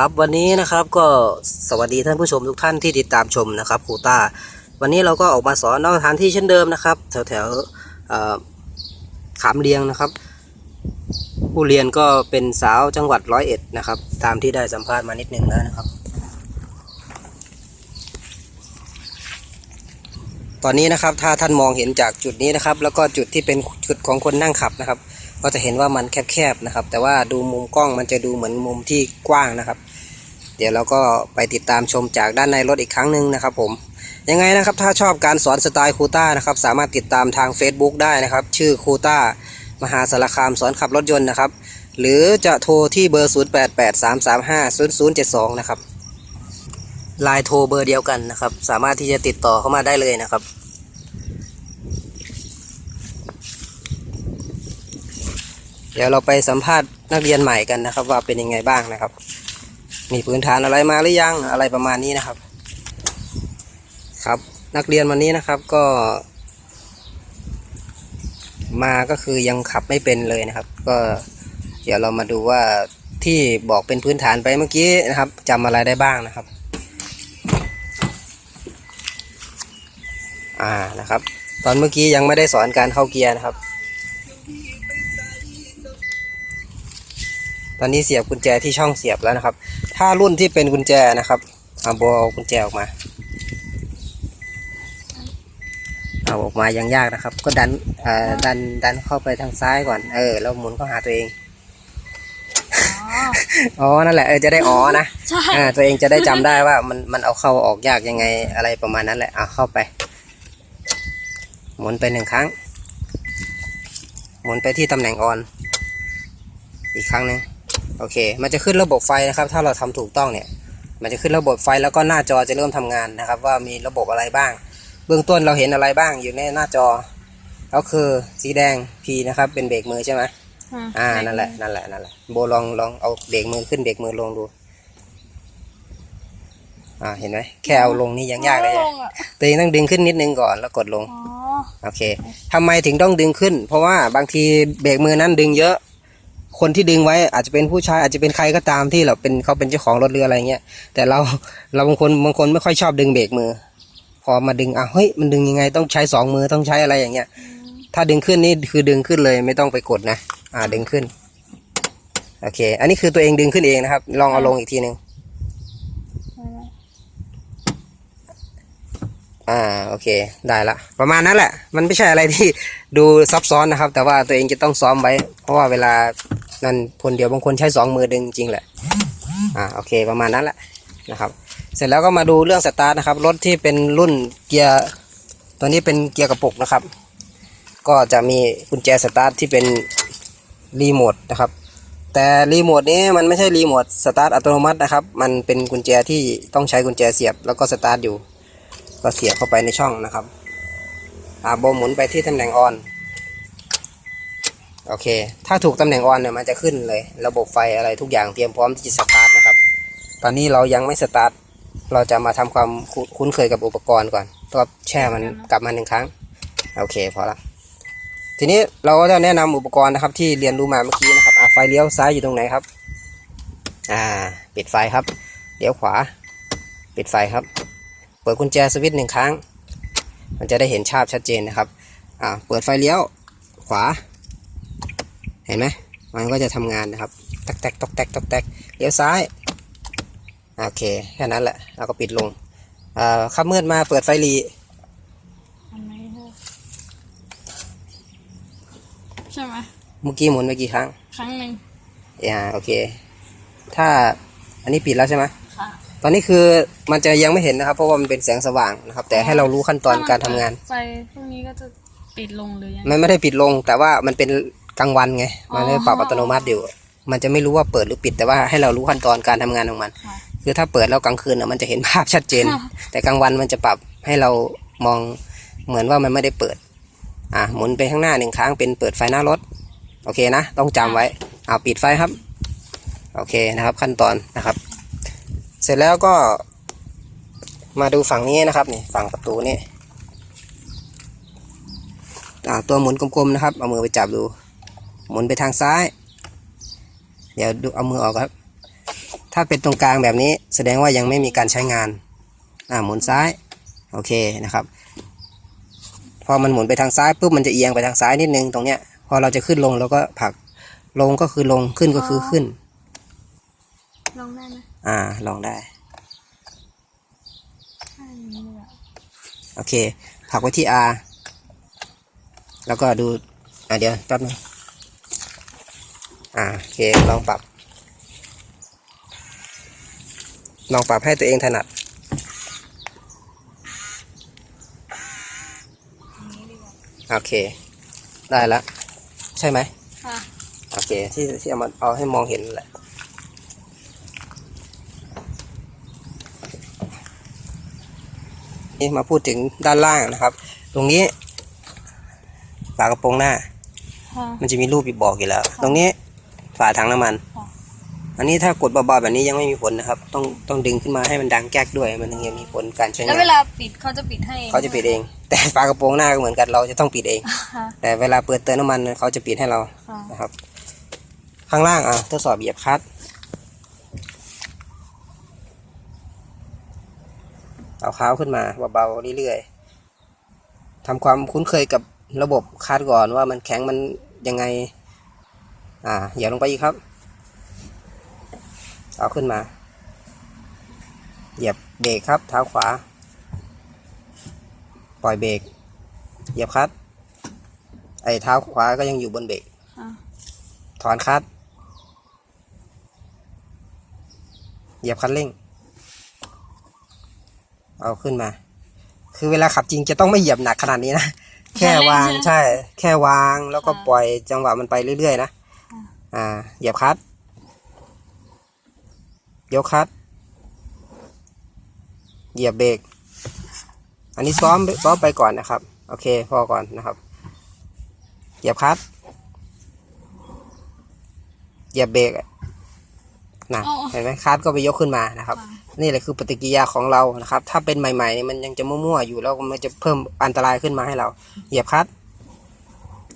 ครับวันนี้นะครับก็สวัสดีท่านผู้ชมทุกท่านที่ติดตามชมนะครับครูต้า วันนี้เราก็ออกมาสอนนอกสถานที่เช่นเดิมนะครับ แถวแถวขามเรียงนะครับ ผู้เรียนก็เป็นสาวจังหวัดร้อยเอ็ดนะครับ ตามที่ได้สัมภาษณ์มานิดนึงแล้วนะครับ ตอนนี้นะครับถ้าท่านมองเห็นจากจุดนี้นะครับ แล้วก็จุดที่เป็นจุดของคนนั่งขับนะครับ ก็จะเห็นว่ามันแคบๆนะครับ แต่ว่าดูมุมกล้องมันจะดูเหมือนมุมที่กว้างนะครับ เดี๋ยวเราก็ไปติดตามชมจากด้านในรถอีกครั้งหนึ่งนะครับ ผมยังไงนะครับถ้าชอบการสอนสไตล์ครูต้านะครับสามารถติดตามทาง Facebook ได้นะครับ ชื่อครูต้ามหาสารคามสอนขับรถยนต์นะครับ หรือจะโทรที่เบอร์ 0883350072 นะครับไลน์โทรเบอร์เดียวกันนะครับ สามารถที่จะติดต่อเข้ามาได้เลยนะครับ เดี๋ยวเราไปสัมภาษณ์นักเรียนใหม่กันนะครับ ว่าเป็นยังไงบ้างนะครับ มีพื้นฐานอะไรมาหรือยังอะไรประมาณนี้นะครับ ครับ นักเรียนวันนี้นะครับก็ มาก็คือยังขับไม่เป็นเลยนะครับ ก็เดี๋ยวเรามาดูว่าที่บอกเป็นพื้นฐานไปเมื่อกี้นะครับจำอะไรได้บ้างนะครับ อ่านะครับ ตอนเมื่อกี้ยังไม่ได้สอนการเข้าเกียร์นะครับ ตอนนี้เสียบกุญแจที่ช่องเสียบแล้วนะครับ ถ้ารุ่นที่เป็นกุญแจนะครับเอาโบเอากุญแจออกมา เอาออกมายังยากนะครับ ก็ดันเอ่อดันดันเข้าไปทางซ้ายก่อน เออ แล้วหมุนเข้าหาตัวเอง อ๋อ นั่นแหละ เออ จะได้อ๋อนะใช่อ่าตัวเองจะได้จำได้ว่ามันมันเอาเข้าออกยากยังไงอะไรประมาณนั้นแหละ อะเข้าไป หมุนไปหนึ่งครั้ง หมุนไปที่ตำแหน่งออน อีกครั้งหนึ่ง โอเค มันจะขึ้นระบบไฟนะครับ ถ้าเราทำถูกต้องเนี่ย มันจะขึ้นระบบไฟแล้วก็หน้าจอจะเริ่มทำงานนะครับ ว่ามีระบบอะไรบ้าง เบื้องต้นเราเห็นอะไรบ้างอยู่ในหน้าจอ ก็คือสีแดง P นะครับ เป็นเบรกมือใช่ไหมอ่า นั่นแหละ นั่นแหละ นั่นแหละ โบลองลองเอาเบรกมือขึ้นเบรกมือลงดู อ่า เห็นไหมแค่เอาลงนี่ยังยากเลยลนะงอะตัวเองต้องดึงขึ้นนิดนึงก่อนแล้วกดลงอ๋อโอเคทำไมถึงต้องดึงขึ้น เพราะว่าบางทีเบรกมือนั้นดึงเยอะ คนที่ดึงไว้อาจจะเป็นผู้ชายอาจจะเป็นใครก็ตามที่เราเป็นเขาเป็นเจ้าของรถเรืออะไรเงี้ยแต่เราเราบางคนบางคนไม่ค่อยชอบดึงเบรกมือ พอมาดึงอะเฮ้ยมันดึงยังไงต้องใช้สองมือต้องใช้อะไรอย่างเงี้ย ถ้าดึงขึ้นนี่คือดึงขึ้นเลยไม่ต้องไปกดนะ อ่าดึงขึ้นโอเค อันนี้คือตัวเองดึงขึ้นเองนะครับ ลองเอาลงอีกทีหนึ่งอ่าโอเคได้ละประมาณนั้นแหละ มันไม่ใช่อะไรที่ดูซับซ้อนนะครับ แต่ว่าตัวเองจะต้องซ้อมไว้ เพราะว่าเวลา นั่นคนเดียวบางคนใช้สองมือดึงจริงแหละอ่าโอเคประมาณนั้นแหละนะครับ เสร็จแล้วก็มาดูเรื่องสตาร์ทนะครับรถที่เป็นรุ่นเกียร์ตัวนี้เป็นเกียร์กระปุกนะครับ ก็จะมีกุญแจสตาร์ทที่เป็นรีโมทนะครับแต่รีโมทนี้มันไม่ใช่รีโมทสตาร์ทอัตโนมัตินะครับ มันเป็นกุญแจที่ต้องใช้กุญแจเสียบแล้วก็สตาร์ทอยู่ ก็เสียบเข้าไปในช่องนะครับอ่าโบหมุนไปที่ตำแหน่งออน โอเค ถ้าถูกตำแหน่งออนเนี่ยมันจะขึ้นเลย ระบบไฟอะไรทุกอย่างเตรียมพร้อมที่จะสตาร์ทนะครับ ตอนนี้เรายังไม่สตาร์ท เราจะมาทำความคุ้นเคยกับอุปกรณ์ก่อนก็แช่มันกลับมาหนึ่งครั้ง โอเคพอละ ทีนี้เราก็จะแนะนำอุปกรณ์นะครับ ที่เรียนรู้มาเมื่อกี้นะครับอะไฟเลี้ยวซ้ายอยู่ตรงไหนครับ อ่า ปิดไฟครับ เลี้ยวขวา ปิดไฟครับ เปิดกุญแจสวิตช์หนึ่งครั้ง มันจะได้เห็นภาพชัดเจนนะครับ อ่า เปิดไฟเลี้ยวขวา เห็นไหมมันก็จะทำงานนะครับตักแตกตอกแตกตอกแตกเลี้ยวซ้ายโอเคแค่นั้นแหละเราก็ปิดลงอ่าขับมืดมาเปิดไฟหลีอันไหนเถอะใช่ไหมเมื่อกี้หมุนไปกี่ครั้ง ครั้งหนึ่งอ่าโอเค ถ้าอันนี้ปิดแล้วใช่ไหมค่ะตอนนี้คือมันจะยังไม่เห็นนะครับ เพราะว่ามันเป็นแสงสว่างนะครับ แต่ให้เรารู้ขั้นตอนการทำงานไฟพวกนี้ก็จะปิดลงหรือยังมันไม่ได้ปิดลงแต่ว่ามันเป็น กลางวันไงมันได้ปรับอ๋ออัอัตโนมัติอยู่ มันจะไม่รู้ว่าเปิดหรือปิดแต่ว่าให้เรารู้ขั้นตอนการทำงานของมันค่ะคือถ้าเปิดแล้วกลางคืนน่ะมันจะเห็นภาพชัดเจนค่ะแต่กลางวันมันจะปรับให้เรามองเหมือนว่ามันไม่ได้เปิด อะหมุนไปข้างหน้าหนึ่งครั้งเป็นเปิดไฟหน้ารถ โอเคนะ ต้องจำไว้เอาปิดไฟครับ โอเคนะครับ ขั้นตอนนะครับ เสร็จแล้วก็ มาดูฝั่งนี้นะครับนี่ฝั่งประตูนี่อ่าตัวหมุนกลมๆนะครับ เอามือไปจับดู หมุนไปทางซ้าย เดี๋ยวดูเอามือออกครับ ถ้าเป็นตรงกลางแบบนี้แสดงว่ายังไม่มีการใช้งานอ่าหมุนซ้ายโอเคนะครับ พอมันหมุนไปทางซ้ายปุ๊บมันจะเอียงไปทางซ้ายนิดนึงตรงเนี้ย พอเราจะขึ้นลงเราก็ผลักลงก็คือลงขึ้นก็คือขึ้น ลองได้ไหมอ่าลองได้ใช่นี้เลยอะโอเคผลักไว้ที่ R แล้วก็ดู อ่าเดี๋ยวแป๊บนึง อ่าโอเคลองปรับ ลองปรับให้ตัวเองถนัดโอเค ได้แล้ว ใช่ไหมค่ะโอเค ที่ที่เอามาเอาให้มองเห็นแหละนี่มาพูดถึงด้านล่างนะครับ ตรงนี้ฝากระโปรงหน้าค่ะมันจะมีรูปบอกอยู่แล้ว ตรงนี้ ฝาถังน้ำมันค่ะอันนี้ถ้ากดเบาๆแบบนี้ยังไม่มีผลนะครับ ต้องต้องดึงขึ้นมาให้มันดังแก๊กด้วย มันถึงจะมีผลการใช้แล้วงาเวนลาปิดเขาจะปิดให้เขาจะปิดเอง แต่ฝากระโปรงหน้าก็เหมือนกันเราจะต้องปิดเองค่ะแต่เวลาเปิดเติมน้ำมันเขาจะปิดให้เราค่ะนะครับ ข้างล่างอะทดสอบเหยียบคลัตช์เอาเท้าขึ้นมาเบาๆเรื่อยๆทำความคุ้นเคยกับระบบคลัตช์ก่อนว่ามันแข็งมันยังไง อ่าเหยียบลงไปอีกครับ เอาขึ้นมา เหยียบเบรกครับเท้าขวา ปล่อยเบรก เหยียบคลัตช์ไอ้เท้าขวาก็ยังอยู่บนเบรกค่ะถอนคลัตช์เหยียบคันเร่ง เอาขึ้นมา คือเวลาขับจริงจะต้องไม่เหยียบหนักขนาดนี้นะ แค่วางใช่ แค่วางแล้วก็ปล่อยจังหวะมันไปเรื่อยๆนะ อ่าเหยียบคลัตช์ยกคลัตช์เหยียบเบรกอันนี้ซ้อมซ้อมไปก่อนนะครับ โอเคพอก่อนนะครับ เหยียบคลัตช์เหยียบเบรกอะนะอ๋อเห็นไหมคาร์ดก็ไปยกขึ้นมานะครับ นี่แหละคือปฏิกิริยาของเรานะครับ ถ้าเป็นใหม่ๆเนี่ยมันยังจะมั่วๆอยู่แล้วมันจะเพิ่มอันตรายขึ้นมาให้เรา เหยียบคลัตช์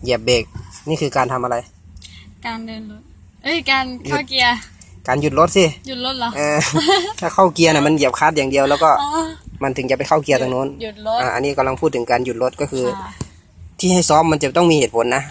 เหยียบเบรกนี่คือการทำอะไร การเดินรถ เอ้ย การเข้าเกียร์ การหยุดรถสิ หยุดรถเหรอเออถ้าเข้าเกียร์น่ะมันเหยียบคลัตช์อย่างเดียวแล้วก็อ๋อมันถึงจะไปเข้าเกียร์ตรงโน้นหยุดรถ อ่า อันนี้กำลังพูดถึงการหยุดรถก็คือค่ะที่ให้ซ้อมมันจะต้องมีเหตุผลนะ